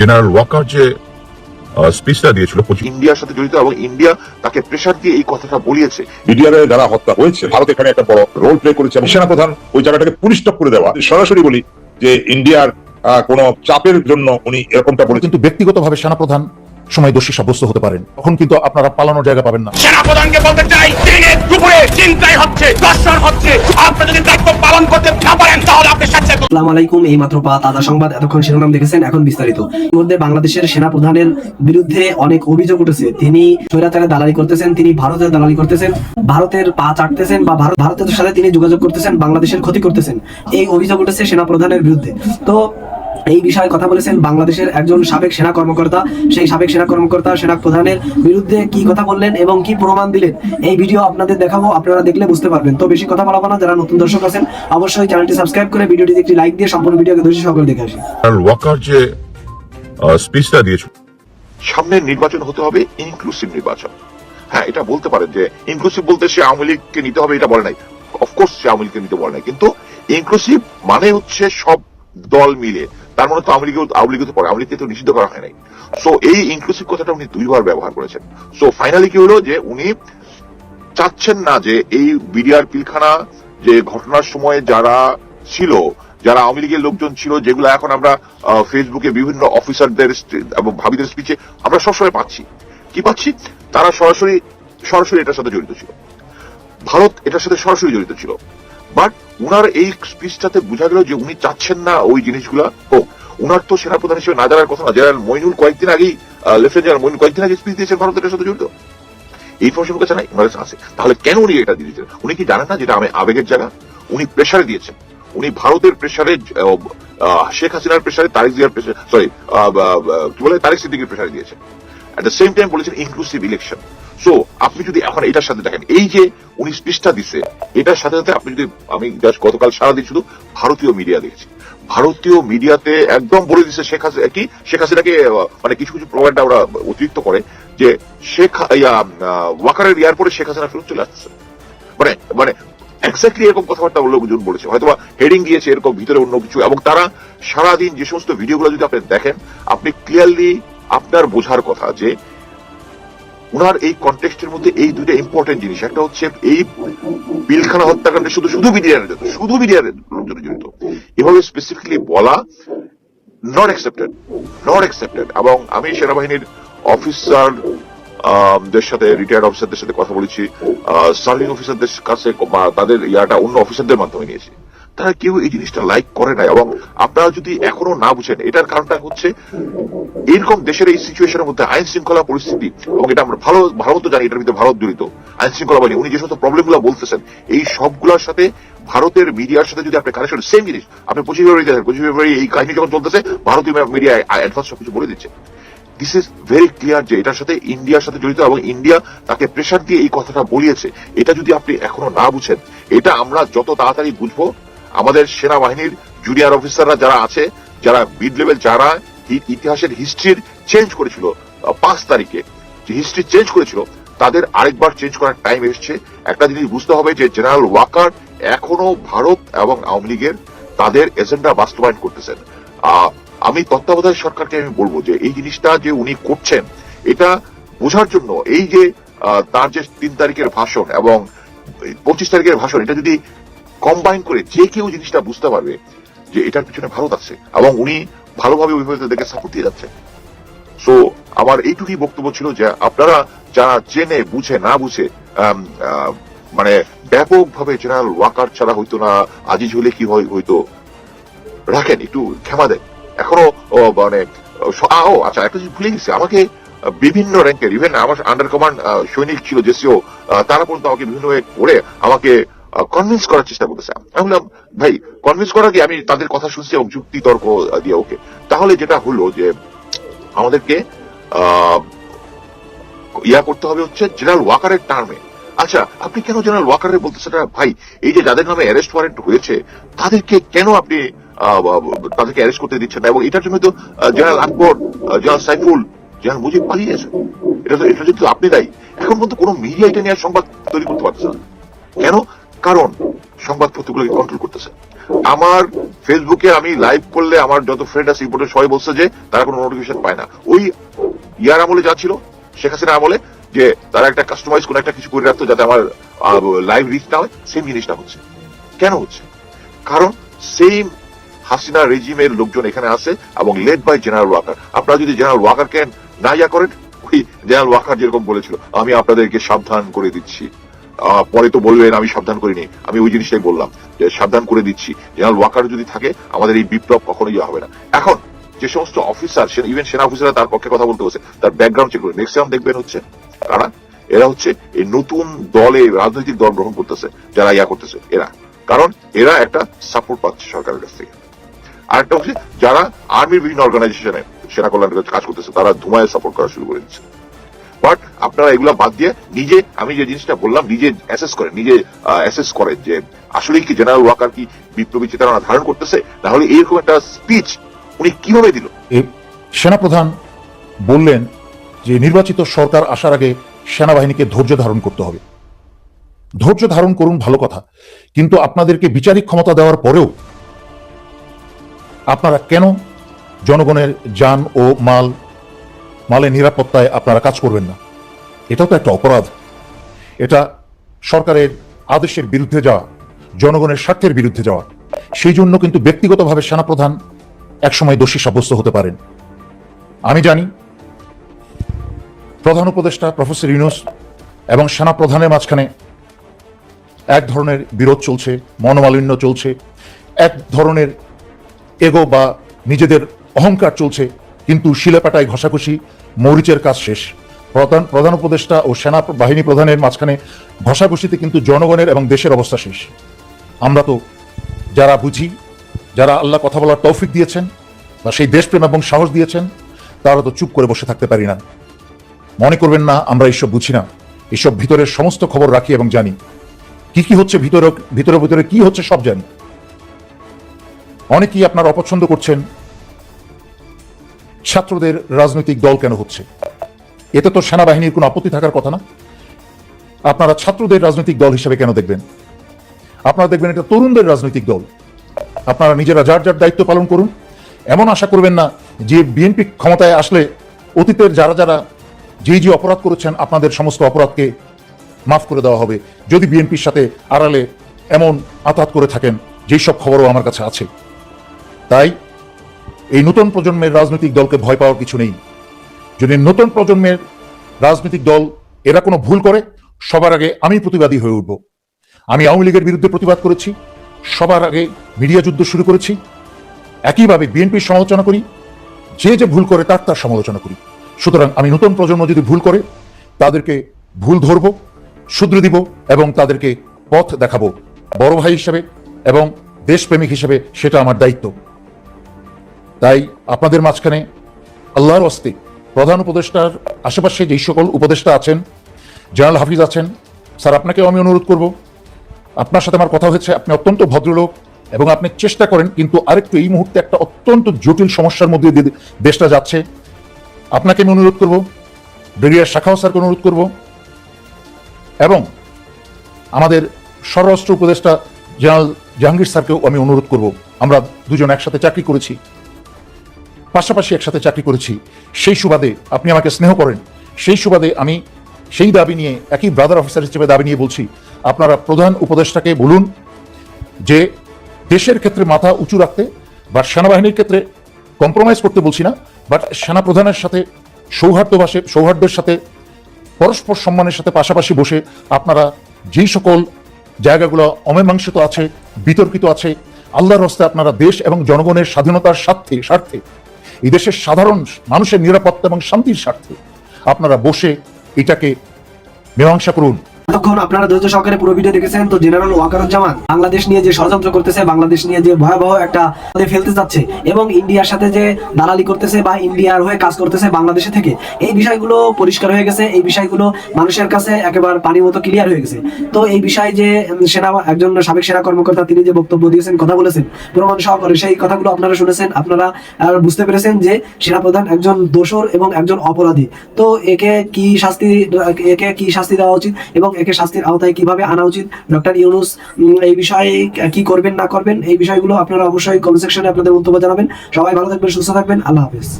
General Waker যে স্পিচটা দিয়েছিল ইন্ডিয়ার সাথে জড়িত এবং ইন্ডিয়া তাকে প্রেশার দিয়ে এই কথাটা বলিয়েছে। মিডিয়ার যারা হত্যা হয়েছে। ভারত এখানে একটা বড় রোল প্লে করেছে। সেনা সেনাপ্রধান ওই জায়গাটাকে পুলিশ টপ করে দেওয়া। সরাসরি বলি যে ইন্ডিয়ার আহ, কোনো চাপের জন্য উনি এরকমটা বলে কিন্তু ব্যক্তিগতভাবে সেনাপ্রধান সময় দোষী সাব্যস্ত হতে পারেন। তখন কিন্তু আপনারা পালানোর জায়গা পাবেন না। সেনাপ্রধানকে বলতে চাই দিনে দুপুরে চিন্তাই হচ্ছে দর্শন হচ্ছে। আপনি যদি দায়িত্ব পালন করতে না পারেন তাহলে আপনি আসসালামু আলাইকুম এই মাত্র পা তাজা সংবাদ। এতক্ষণ শিরোনাম দেখেছেন এখন বিস্তারিত। ইতিমধ্যে বাংলাদেশের সেনা প্রধানের বিরুদ্ধে অনেক অভিযোগ উঠেছে। তিনি স্বৈরাচারে দালালি করতেছেন তিনি ভারতের দালালি করতেছেন ভারতের পা চাটতেছেন বা ভারত ভারতের সাথে তিনি যোগাযোগ করতেছেন বাংলাদেশের ক্ষতি করতেছেন। এই অভিযোগ উঠেছে সেনা প্রধানের বিরুদ্ধে। তো এই বিষয়ে কথা বলেছেন বাংলাদেশের একজন সাবেক সেনা কর্মকর্তা। সেই সাবেক সেনা কর্মকর্তা সেনা প্রধানের বিরুদ্ধে কি কথা বললেন এবং কি প্রমাণ দিলেন? এই ভিডিও আপনাদের দেখাবো আপনারা দেখলে বুঝতে পারবেন। তো বেশি কথা বলাবো না যারা নতুন দর্শক আছেন অবশ্যই চ্যানেলটি সাবস্ক্রাইব করে ভিডিওটিতে একটি লাইক দিয়ে সম্পূর্ণ ভিডিওকে ধৈর্য সকল দেখে আসি ওয়াকার যে স্পিচটা দিয়েছিল সামনের নির্বাচন হতে হবে ইনক্লুসিভ নির্বাচন। হ্যাঁ এটা বলতে পারেন যে ইনক্লুসিভ বলতে সে আওয়ামী লীগকে নিতে হবে এটা বলে নাই। অফকোর্স সে আওয়ামী লীগকে নিতে বলে নাই কিন্তু ইনক্লুসিভ মানে হচ্ছে সব দল মিলে। তার মানে তো আওয়ামী আওয়ামী লীগ তো পড়ে, আওয়ামী লীগকে তো নিষিদ্ধ করা হয় নাই। সো এই ইনক্লুসিভ কথাটা উনি দুইবার ব্যবহার করেছেন। সো ফাইনালি কি হলো যে উনি চাচ্ছেন না যে এই বিডিআর পিলখানা যে ঘটনার সময় যারা ছিল, যারা আওয়ামী লীগের লোকজন ছিল, যেগুলো এখন আমরা ফেসবুকে বিভিন্ন অফিসারদের এবং ভাবিদের স্পিচে আমরা সবসময় পাচ্ছি। কি পাচ্ছি? তারা সরাসরি সরাসরি এটার সাথে জড়িত ছিল। ভারত এটার সাথে সরাসরি জড়িত ছিল। বাট উনার এই স্পিচটাতে বোঝা গেল যে উনি চাচ্ছেন না ওই জিনিসগুলা হোক। উনার তো সেনাপ্রধান হিসেবে না জানার কথা না। জেনারেল মইনুল কয়েকদিন আগেই লেফটেন্যান্ট জেনারেল মইনুল কয়েকদিন আগে স্পিচ দিয়েছেন ভারত এটার সাথে জড়িত এই ইনফরমেশন কাছে নাই কাছে আছে। তাহলে কেন উনি এটা দিয়েছেন? উনি কি জানেন না যেটা আমি আবেগের জায়গা? উনি প্রেশারে দিয়েছেন। উনি ভারতের প্রেশারে শেখ হাসিনার প্রেশারে তারিক জিয়ার প্রেশারে সরি কি বলে? তারিক সিদ্দিকের প্রেশারে দিয়েছেন। অ্যাট দ্য সেম টাইম বলেছেন ইনক্লুসিভ ইলেকশন সো আপনি যদি এখন এটার সাথে দেখেন, এই যে উনি পৃষ্ঠা দিচ্ছে এটার সাথে সাথে আপনি যদি, আমি গতকাল সারাদিন শুধু ভারতীয় মিডিয়া দেখেছি। ভারতীয় মিডিয়াতে একদম বলে দিচ্ছে শেখ হাসিনা, কি? শেখ হাসিনাকে মানে কিছু কিছু প্রোভাইডটা ওরা অতিরিক্ত করে যে শেখ ওয়াকারের এয়ারপোর্টে শেখ হাসিনা ফেরত চলে আসছে। মানে মানে এক্স্যাক্টলি এরকম কথাবার্তা লোকজন বলেছে। হয়তো হেডিং দিয়েছে এরকম, ভিতরে অন্য কিছু, এবং তারা সারাদিন যে সমস্ত ভিডিওগুলো যদি আপনি দেখেন, আপনি ক্লিয়ারলি আপনার বোঝার কথা যে উনার এই কন্টেক্সটের মধ্যে এই দুইটা ইম্পর্টেন্ট জিনিস। একটা হচ্ছে এই পিলখানা হত্যাকাণ্ডে শুধু শুধু জন্য, শুধু মিডিয়ার লোকজন জড়িত এভাবে স্পেসিফিকলি বলা নট অ্যাকসেপ্টেড নট অ্যাকসেপ্টেড এবং আমি সেনাবাহিনীর অফিসার দের সাথে রিটায়ার্ড অফিসারদের সাথে কথা বলেছি। সার্ভিং অফিসারদের কাছে তাদের ইয়াটা অন্য অফিসারদের মাধ্যমে নিয়েছি। তারা কেউ এই জিনিসটা লাইক করে না এবং আপনারা যদি এখনও না বুঝেন, এটার কারণটা হচ্ছে এরকম দেশের এই সিচুয়েশনের মধ্যে আইন শৃঙ্খলা পরিস্থিতি এবং এটা আমরা ভালো ভালো মতো জানি, এটার ভিতরে ভারত জড়িত। আইন শৃঙ্খলা বাহিনী, উনি যে সমস্ত প্রবলেমগুলো বলতেছেন, এই সবগুলোর সাথে ভারতের মিডিয়ার সাথে যদি আপনি কানেকশন সেম জিনিস। আপনি পঁচিশ ফেব্রুয়ারি দেখেন পঁচিশ ফেব্রুয়ারি এই কাহিনী যখন চলতেছে, ভারতীয় মিডিয়া অ্যাডভান্স সবকিছু বলে দিচ্ছে। দিস ইজ ভেরি ক্লিয়ার যে এটার সাথে ইন্ডিয়ার সাথে জড়িত এবং ইন্ডিয়া তাকে প্রেশার দিয়ে এই কথাটা বলিয়েছে। এটা যদি আপনি এখনও না বুঝেন, এটা আমরা যত তাড়াতাড়ি বুঝব আমাদের সেনাবাহিনীর জুনিয়র অফিসাররা যারা আছে, যারা মিড লেভেল যারা ইতিহাসের হিস্ট্রির চেঞ্জ করেছিল পাঁচ তারিখে। যে হিস্ট্রি চেঞ্জ করেছিল, তাদের আরেকবার চেঞ্জ করার টাইম এসছে। একটা জিনিস বুঝতে হবে যে জেনারেল ওয়াকার এখনও ভারত এবং আওয়ামী লীগের তাদের এজেন্ডা বাস্তবায়ন করতেছেন। আমি তত্ত্বাবধায়ক সরকারকে আমি বলব যে, এই জিনিসটা যে উনি করছেন, এটা বোঝার জন্য এই যে তার যে তিন তারিখের ভাষণ এবং পঁচিশ তারিখের ভাষণ, এটা যদি কম্বাইন করে যে কেউ জিনিসটা বুঝতে পারবে যে এটার পিছনে ভারত আছে এবং উনি ভালোভাবে ওইভাবে তাদেরকে সাপোর্ট দিয়ে যাচ্ছেন। সো আমার এইটুকুই বক্তব্য ছিল যে আপনারা যারা জেনে বুঝে, না বুঝে মানে ব্যাপকভাবে জেনারেল ওয়াকার ছাড়া হইতো না, আজিজ হলে কি হয়, হইতো। রাখেন, একটু ক্ষমা দেন। এখনও মানে ও আচ্ছা একটা জিনিস ভুলে গেছি। আমাকে বিভিন্ন র্যাঙ্কের ইভেন আমার আন্ডার কমান্ড সৈনিক ছিল, যে জেসিও তারা পর্যন্ত আমাকে বিভিন্ন ওয়ে করে আমাকে কনভিন্স করার চেষ্টা করতেছে। আমি বললাম, ভাই কনভিন্স করার আগে আমি তাদের কথা শুনছি এবং যুক্তি তর্ক দিয়ে ওকে। তাহলে যেটা হলো যে, আমাদেরকে ইয়া করতে হবে হচ্ছে জেনারেল ওয়াকারের টার্মে আচ্ছা আপনি কেন জেনারেল ওয়াকারের বলতেছেন? ভাই, এই যে যাদের নামে অ্যারেস্ট ওয়ারেন্ট হয়েছে তাদেরকে কেন আপনি তাদেরকে অ্যারেস্ট করতে দিচ্ছেন না? এবং এটার জন্য তো general Akbar general Saiful general Mujib পালিয়েছে এটা তো, এটা যদি আপনি দায়ী, এখন পর্যন্ত কোনো মিডিয়া এটা নিয়ে সংবাদ তৈরি করতে পারছে না। কেন? কারণ সংবাদপত্রগুলোকে কন্ট্রোল করতেছে। আমার ফেসবুকে আমি লাইভ করলে আমার যত ফ্রেন্ড আছে রিপোর্টার সবাই বলছে যে তারা কোনো নোটিফিকেশন পায় না। ওই ইয়ার আমলে যা ছিল, শেখ হাসিনা আমলে, যে তারা একটা কাস্টমাইজ কোনো একটা কিছু করে রাখতো যাতে আমার লাইভ রিচ না হয় সেম জিনিসটা হচ্ছে। কেন হচ্ছে? কারণ সেম হাসিনা রেজিমের লোকজন এখানে আছে এবং লেড বাই জেনারেল ওয়াকার আপনারা যদি জেনারেল ওয়াকার ওয়াকারকে না ইয়া করেন, ওই জেনারেল ওয়াকার যেরকম বলেছিল, আমি আপনাদেরকে সাবধান করে দিচ্ছি। পরে তো বলবেন, আমি সাবধান করিনি। আমি ওই জিনিসটাই বললাম, যে সাবধান করে দিচ্ছি। জেনারেল ওয়াকার যদি থাকে, আমাদের এই বিপ্লব কখনোই হবে না। এখন, যে সমস্ত অফিসার ইভেন সেনা অফিসাররা তার পক্ষে কথা বলতে বসে, তার ব্যাকগ্রাউন্ড চেক করে। ম্যাক্সিমাম দেখবেন হচ্ছে, কারা? এরা হচ্ছে এই নতুন দলে রাজনৈতিক দল গ্রহণ করতেছে, যারা ইয়া করতেছে, এরা। কারণ, এরা একটা সাপোর্ট পাচ্ছে সরকারের কাছ থেকে। আরেকটা হচ্ছে, যারা আর্মির বিভিন্ন অর্গানাইজেশনে সেনা কল্যাণের কাজ করতেছে, তারা ধুমায় সাপোর্ট করা শুরু করে দিচ্ছে। বাট আপনারা এগুলা বাদ দিয়ে নিজে, আমি যে জিনিসটা বললাম, নিজে অ্যাসেস করেন, নিজে অ্যাসেস করেন যে আসলে কি জেনারেল ওয়াকার কি বিপ্লবী চেতনা ধারণ করতেছে? না হলে এরকম একটা স্পিচ উনি কীভাবে দিল? সেনাপ্রধান বললেন যে নির্বাচিত সরকার আসার আগে সেনাবাহিনীকে ধৈর্য ধারণ করতে হবে। ধৈর্য ধারণ করুন ভালো কথা, কিন্তু আপনাদেরকে বিচারিক ক্ষমতা দেওয়ার পরেও আপনারা কেন জনগণের যান ও মাল মালের নিরাপত্তায় আপনারা কাজ করবেন না। এটাও তো একটা অপরাধ। এটা সরকারের আদেশের বিরুদ্ধে যাওয়া, জনগণের স্বার্থের বিরুদ্ধে যাওয়া। সেই জন্য কিন্তু ব্যক্তিগতভাবে সেনাপ্রধান একসময় দোষী সাব্যস্ত হতে পারেন। আমি জানি, প্রধান উপদেষ্টা প্রফেসর ইউনুস এবং সেনাপ্রধানের মাঝখানে এক ধরনের বিরোধ চলছে, মনোমালিন্য চলছে, এক ধরনের এগো বা নিজেদের অহংকার চলছে। কিন্তু শিলেপাটায় ঘষাঘষি, মরিচের কাজ শেষ। প্রধান প্রধান উপদেষ্টা ও সেনা বাহিনী প্রধানের মাঝখানে ঘষাঘষিতে কিন্তু জনগণের এবং দেশের অবস্থা শেষ। আমরা তো যারা বুঝি, যারা আল্লাহ কথা বলার তৌফিক দিয়েছেন বা সেই দেশপ্রেম এবং সাহস দিয়েছেন, তারা তো চুপ করে বসে থাকতে পারি না। মনে করবেন না, আমরা এইসব বুঝি না। এসব ভিতরের সমস্ত খবর রাখি এবং জানি। কি কি হচ্ছে ভিতরে ভিতরে ভিতরে কি হচ্ছে সব জানি। অনেকেই আপনার অপছন্দ করছেন ছাত্রদের রাজনৈতিক দল কেন হচ্ছে? এতে তো সেনাবাহিনীর কোনো আপত্তি থাকার কথা না। আপনারা ছাত্রদের রাজনৈতিক দল হিসেবে কেন দেখবেন? আপনারা দেখবেন এটা তরুণদের রাজনৈতিক দল। আপনারা নিজেরা যার যার দায়িত্ব পালন করুন। এমন আশা করবেন না যে বিএনপি ক্ষমতায় আসলে অতীতের যারা যারা যে যে অপরাধ করেছেন, আপনাদের সমস্ত অপরাধকে মাফ করে দেওয়া হবে। যদি বিএনপির সাথে আড়ালে এমন আতাত করে থাকেন যেই সব খবরও আমার কাছে আছে। তাই এই নতুন প্রজন্মের রাজনৈতিক দলকে ভয় পাওয়ার কিছু নেই। যদি নতুন প্রজন্মের রাজনৈতিক দল এরা কোনো ভুল করে, সবার আগে আমি প্রতিবাদী হয়ে উঠব। আমি আওয়ামী লীগের বিরুদ্ধে প্রতিবাদ করেছি, সবার আগে মিডিয়া যুদ্ধ শুরু করেছি, একইভাবে বিএনপির সমালোচনা করি, যে যে ভুল করে তার তার সমালোচনা করি। সুতরাং আমি নতুন প্রজন্ম যদি ভুল করে, তাদেরকে ভুল ধরব, শুধরে দিব এবং তাদেরকে পথ দেখাবো, বড় ভাই হিসেবে এবং দেশপ্রেমিক হিসেবে, সেটা আমার দায়িত্ব। তাই আপনাদের মাঝখানে আল্লাহর অস্তে প্রধান উপদেষ্টার আশেপাশে যেই সকল উপদেষ্টা আছেন, জেনারেল হাফিজ আছেন, স্যার, আপনাকেও আমি অনুরোধ করব। আপনার সাথে আমার কথা হয়েছে, আপনি অত্যন্ত ভদ্রলোক এবং আপনি চেষ্টা করেন, কিন্তু আরেকটু এই মুহূর্তে একটা অত্যন্ত জটিল সমস্যার মধ্যে দিয়ে দেশটা যাচ্ছে। আপনাকে আমি অনুরোধ করব, ব্রিগেডিয়ার শাখাও স্যারকে অনুরোধ করব এবং আমাদের স্বরাষ্ট্র উপদেষ্টা জেনারেল জাহাঙ্গীর স্যারকেও আমি অনুরোধ করব। আমরা দুজন একসাথে চাকরি করেছি। পাশাপাশি একসাথে চাকরি করেছি। সেই সুবাদে আপনি আমাকে স্নেহ করেন। সেই সুবাদে আমি সেই দাবি নিয়ে একই ব্রাদার অফিসার হিসেবে দাবি নিয়ে বলছি, আপনারা প্রধান উপদেষ্টাকে বলুন যে দেশের ক্ষেত্রে মাথা উঁচু রাখতে বা সেনাবাহিনীর ক্ষেত্রে কম্প্রোমাইজ করতে বলছি না বাট সেনা প্রধানের সাথে সৌহার্দ্যবাসে সৌহার্দ্যের সাথে, পরস্পর সম্মানের সাথে পাশাপাশি বসে আপনারা যেই সকল জায়গাগুলো অমীমাংসিত আছে, বিতর্কিত আছে, আল্লাহর হস্তে আপনারা দেশ এবং জনগণের স্বাধীনতার স্বার্থে স্বার্থে এই দেশের সাধারণ মানুষের নিরাপত্তা এবং শান্তির স্বার্থে আপনারা বসে এটাকে মীমাংসা করুন। এতক্ষণ আপনারা ধৈর্য সহকারে পুরো ভিডিও দেখেছেন। তো জেনারেল ওয়াকারুজ্জামান, বাংলাদেশ নিয়ে যে ষড়যন্ত্র করতেছে, বাংলাদেশ নিয়ে যে ভয়াবহ একটা ফেলতে যাচ্ছে এবং ইন্ডিয়ার সাথে যে দালালি করতেছে বা ইন্ডিয়ার হয়ে কাজ করতেছে বাংলাদেশে থেকে, এই বিষয়গুলো পরিষ্কার হয়ে গেছে। এই বিষয়গুলো মানুষের কাছে একেবারে পানির মতো ক্লিয়ার হয়ে গেছে। তো এই বিষয়ে যে সেনা, একজন সাবেক সেনা কর্মকর্তা, তিনি যে বক্তব্য দিয়েছেন, কথা বলেছেন, প্রমাণ সহকারে সেই কথাগুলো আপনারা শুনেছেন, আপনারা বুঝতে পেরেছেন যে সেনাপ্রধান একজন দোষর এবং একজন অপরাধী। তো একে কি শাস্তি, একে কি শাস্তি দেওয়া উচিত এবং একে শাস্তির আওতায় কীভাবে আনা উচিত? ডক্টর ইউনুস এই বিষয়ে কি করবেন, না করবেন? এই বিষয়গুলো আপনারা অবশ্যই কমেন্ট সেকশনে আপনাদের মন্তব্য জানাবেন। সবাই ভালো থাকবেন, সুস্থ থাকবেন। আল্লাহ হাফেজ।